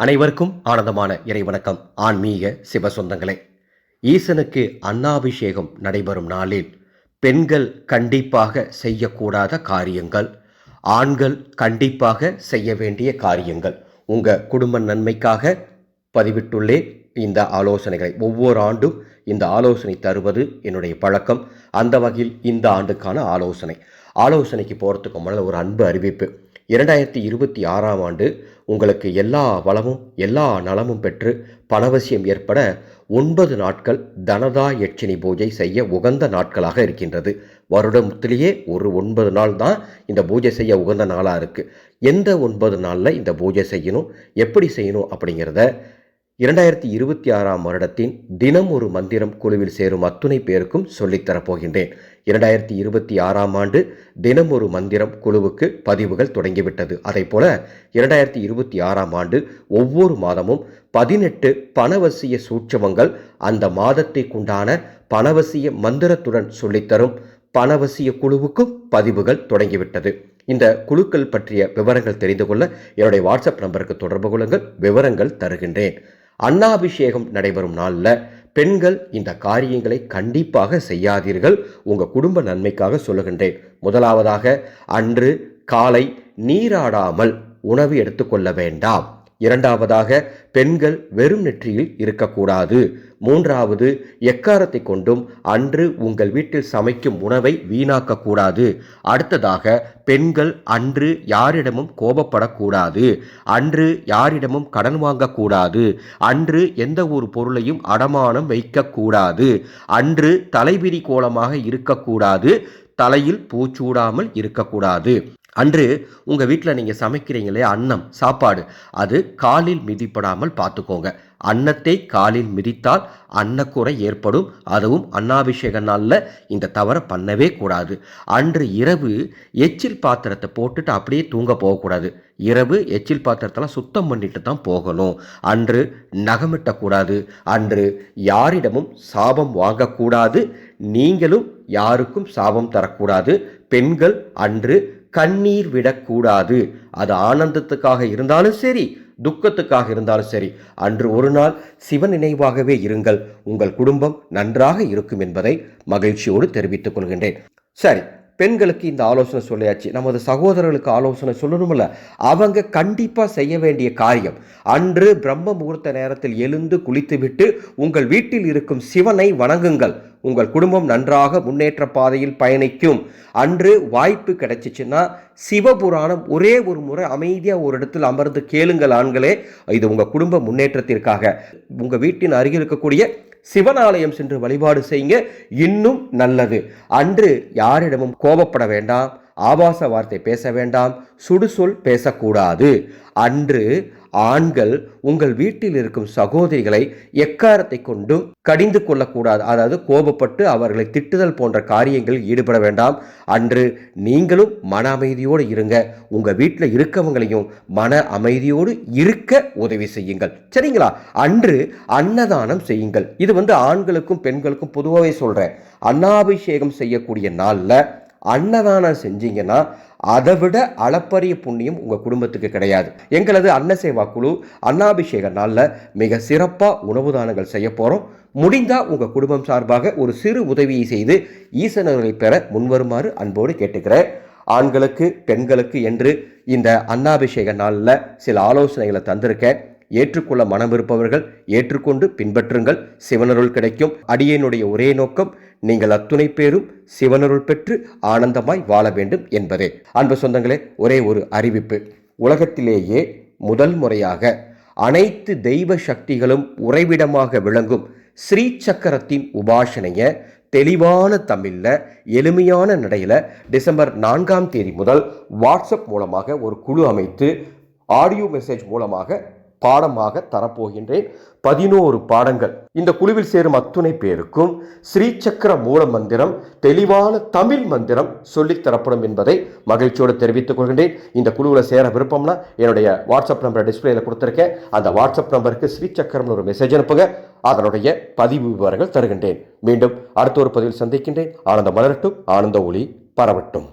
அனைவருக்கும் ஆனந்தமான இறைவணக்கம் ஆன்மீக சிவசொந்தங்களே ஈசனுக்கு அன்னாபிஷேகம் நடைபெறும் நாளில் பெண்கள் கண்டிப்பாக செய்யக்கூடாத காரியங்கள் ஆண்கள் கண்டிப்பாக செய்ய வேண்டிய காரியங்கள். உங்கள் குடும்ப நன்மைக்காக பதிவிட்டுள்ளே இந்த ஆலோசனைகளை ஒவ்வொரு ஆண்டும் இந்த ஆலோசனை தருவது என்னுடைய பழக்கம். அந்த வகையில் இந்த ஆண்டுக்கான ஆலோசனை. ஆலோசனைக்கு போகிறதுக்கு முன்னால் ஒரு அன்பு அறிவிப்பு. இரண்டாயிரத்தி இருபத்தி ஆறாம் ஆண்டு உங்களுக்கு எல்லா வளமும் எல்லா நலமும் பெற்று பணவசியம் ஏற்பட ஒன்பது நாட்கள் தனதா யட்சினி பூஜை செய்ய உகந்த நாட்களாக இருக்கின்றது. வருடத்திலேயே ஒரு ஒன்பது நாள் தான் இந்த பூஜை செய்ய உகந்த நாளாக இருக்குது எந்த ஒன்பது நாளில் இந்த பூஜை செய்யணும் எப்படி செய்யணும் அப்படிங்கிறத இரண்டாயிரத்தி இருபத்தி ஆறாம் வருடத்தின் தினம் ஒரு மந்திரம் குழுவில் சேரும் அத்துணை பேருக்கும் சொல்லித்தரப்போகின்றேன் இரண்டாயிரத்தி இருபத்தி ஆறாம் ஆண்டு தினம் ஒரு மந்திரம் குழுவுக்கு பதிவுகள் தொடங்கிவிட்டது. அதே போல இரண்டாயிரத்தி இருபத்தி ஆறாம் ஆண்டு ஒவ்வொரு மாதமும் பதினெட்டு பணவசிய சூட்சமங்கள் அந்த மாதத்திற்குண்டான பணவசிய மந்திரத்துடன் சொல்லித்தரும் பணவசிய குழுவுக்கும் பதிவுகள் தொடங்கிவிட்டது. இந்த குழுக்கள் பற்றிய விவரங்கள் தெரிந்து கொள்ள என்னுடைய வாட்ஸ்அப் நம்பருக்கு தொடர்பு கொள்ளுங்கள். விவரங்கள் தருகின்றேன். அன்னாபிஷேகம் நடைபெறும் நாளில் பெண்கள் இந்த காரியங்களை கண்டிப்பாக செய்யாதீர்கள். உங்கள் குடும்ப நன்மைக்காக சொல்லுகின்றேன். முதலாவதாக அன்று காலை நீராடாமல் உணவு எடுத்துக்கொள்ள வேண்டாம். இரண்டாவதாக பெண்கள் வெறும் நெற்றியில் இருக்கக்கூடாது. மூன்றாவது எக்காரத்தை கொண்டும் அன்று உங்கள் வீட்டில் சமைக்கும் உணவை வீணாக்கக்கூடாது. அடுத்ததாக பெண்கள் அன்று யாரிடமும் கோபப்படக்கூடாது. அன்று யாரிடமும் கடன் வாங்கக்கூடாது. அன்று எந்த ஒரு பொருளையும் அடமானம் வைக்கக்கூடாது. அன்று தலைவிரி கோலமாக இருக்கக்கூடாது. தலையில் பூச்சூடாமல் இருக்கக்கூடாது. அன்று உங்கள் வீட்டில் நீங்கள் சமைக்கிறீங்களே அன்னம் சாப்பாடு அது காலில் மிதிப்படாமல் பார்த்துக்கோங்க அன்னத்தை காலில் மிதித்தால் அன்னக்குறை ஏற்படும். அதுவும் அன்னாபிஷேக நாளில் இந்த தவறை பண்ணவே கூடாது. அன்று இரவு எச்சில் பாத்திரத்தை போட்டுட்டு அப்படியே தூங்க போகக்கூடாது. இரவு எச்சில் பாத்திரத்தெல்லாம் சுத்தம் பண்ணிட்டு தான் போகணும். அன்று நகமிட்டக்கூடாது. அன்று யாரிடமும் சாபம் வாங்கக்கூடாது. நீங்களும் யாருக்கும் சாபம் தரக்கூடாது. பெண்கள் அன்று கண்ணீர் விடக்கூடாது. அது ஆனந்தத்துக்காக இருந்தாலும் சரி துக்கத்துக்காக இருந்தாலும் சரி. அன்று ஒரு நாள் சிவ நினைவாகவே இருங்கள். உங்கள் குடும்பம் நன்றாக இருக்கும் என்பதை மகிழ்ச்சியோடு தெரிவித்துக் கொள்கின்றேன். சரி பெண்களுக்கு இந்த ஆலோசனை சொல்லியாச்சு. நமது சகோதரர்களுக்கு ஆலோசனை சொல்லணும்ல. அவங்க கண்டிப்பாக செய்ய வேண்டிய காரியம். அன்று பிரம்ம முகூர்த்த நேரத்தில் எழுந்து குளித்துவிட்டு உங்கள் வீட்டில் இருக்கும் சிவனை வணங்குங்கள். உங்கள் குடும்பம் நன்றாக முன்னேற்ற பாதையில் பயணிக்கும். அன்று வாய்ப்பு கிடைச்சிச்சுன்னா சிவபுராணம் ஒரே ஒரு முறை அமைதியாக ஒரு இடத்தில் அமர்ந்து கேளுங்கள் ஆண்களே. இது உங்கள் குடும்ப முன்னேற்றத்திற்காக. உங்கள் வீட்டின் அருகில் இருக்கக்கூடிய சிவனாலயம் சென்று வழிபாடு செய்யுங்க. இன்னும் நல்லது. அன்று யாரிடமும் கோபப்பட வேண்டாம். ஆபாச வார்த்தை பேச வேண்டாம். சுடுசொல் பேசக்கூடாது. அன்று ஆண்கள் உங்கள் வீட்டில் இருக்கும் சகோதரிகளை எக்காரத்தை கொண்டும் கடிந்து கொள்ளக்கூடாது. அதாவது கோபப்பட்டு அவர்களை திட்டுதல் போன்ற காரியங்களில் ஈடுபட வேண்டாம். அன்று நீங்களும் மன அமைதியோடு இருங்க. உங்கள் வீட்டில் இருக்கவங்களையும் மன அமைதியோடு இருக்க உதவி செய்யுங்கள். சரிங்களா? அன்று அன்னதானம் செய்யுங்கள். இது வந்து ஆண்களுக்கும் பெண்களுக்கும் பொதுவாகவே சொல்கிறேன் அன்னாபிஷேகம் செய்யக்கூடிய நாளில் அன்னதானம் செஞ்சீங்கன்னா அதை விட அளப்பரிய புண்ணியம் உங்கள் குடும்பத்துக்கு கிடையாது. எங்களது அன்னசேவா குழு அன்னாபிஷேக நாளில் மிக சிறப்பாக உணவு தானங்கள் செய்ய போகிறோம் முடிந்தால் உங்கள் குடும்பம் சார்பாக ஒரு சிறு உதவியை செய்து ஈசனர்களை பெற முன்வருமாறு அன்போடு கேட்டுக்கிறேன். ஆண்களுக்கு பெண்களுக்கு என்று இந்த அன்னாபிஷேக நாளில் சில ஆலோசனைகளை தந்திருக்கேன். ஏற்றுக்கொள்ள மனம் இருப்பவர்கள் ஏற்றுக்கொண்டு பின்பற்றுங்கள். சிவனருள் கிடைக்கும். அடியனுடைய ஒரே நோக்கம் நீங்கள் அத்துணை பேரும் சிவனருள் பெற்று ஆனந்தமாய் வாழ வேண்டும் என்பதே. அன்பு சொந்தங்களே ஒரே ஒரு அறிவிப்பு. உலகத்திலேயே முதல் முறையாக அனைத்து தெய்வ சக்திகளும் உறைவிடமாக விளங்கும் ஸ்ரீ சக்கரத்தின் உபாசனையை தெளிவான தமிழில் எளிமையான நடையில் டிசம்பர் நான்காம் தேதி முதல் வாட்ஸ்அப் மூலமாக ஒரு குழு அமைத்து ஆடியோ மெசேஜ் மூலமாக பாடமாக தரப்போகின்றேன். பதினோரு பாடங்கள். இந்த குழுவில் சேரும் அத்துணை பேருக்கும் ஸ்ரீசக்கர மூல மந்திரம் தெளிவான தமிழ் மந்திரம் சொல்லித் தரப்படும் என்பதை மகிழ்ச்சியோடு தெரிவித்துக் கொள்கின்றேன். இந்த குழுவில் சேர விருப்பம்னா என்னுடைய வாட்ஸ்அப் நம்பரை டிஸ்பிளேல கொடுத்துருக்கேன். அந்த வாட்ஸ்அப் நம்பருக்கு ஸ்ரீசக்கரம்னு ஒரு மெசேஜ் அனுப்புங்க. அதனுடைய பதிவு விவரங்கள் தருகின்றேன். மீண்டும் அடுத்த ஒரு பதிவில் சந்திக்கின்றேன். ஆனந்த மலரட்டும் ஆனந்த ஒளி பரவட்டும்.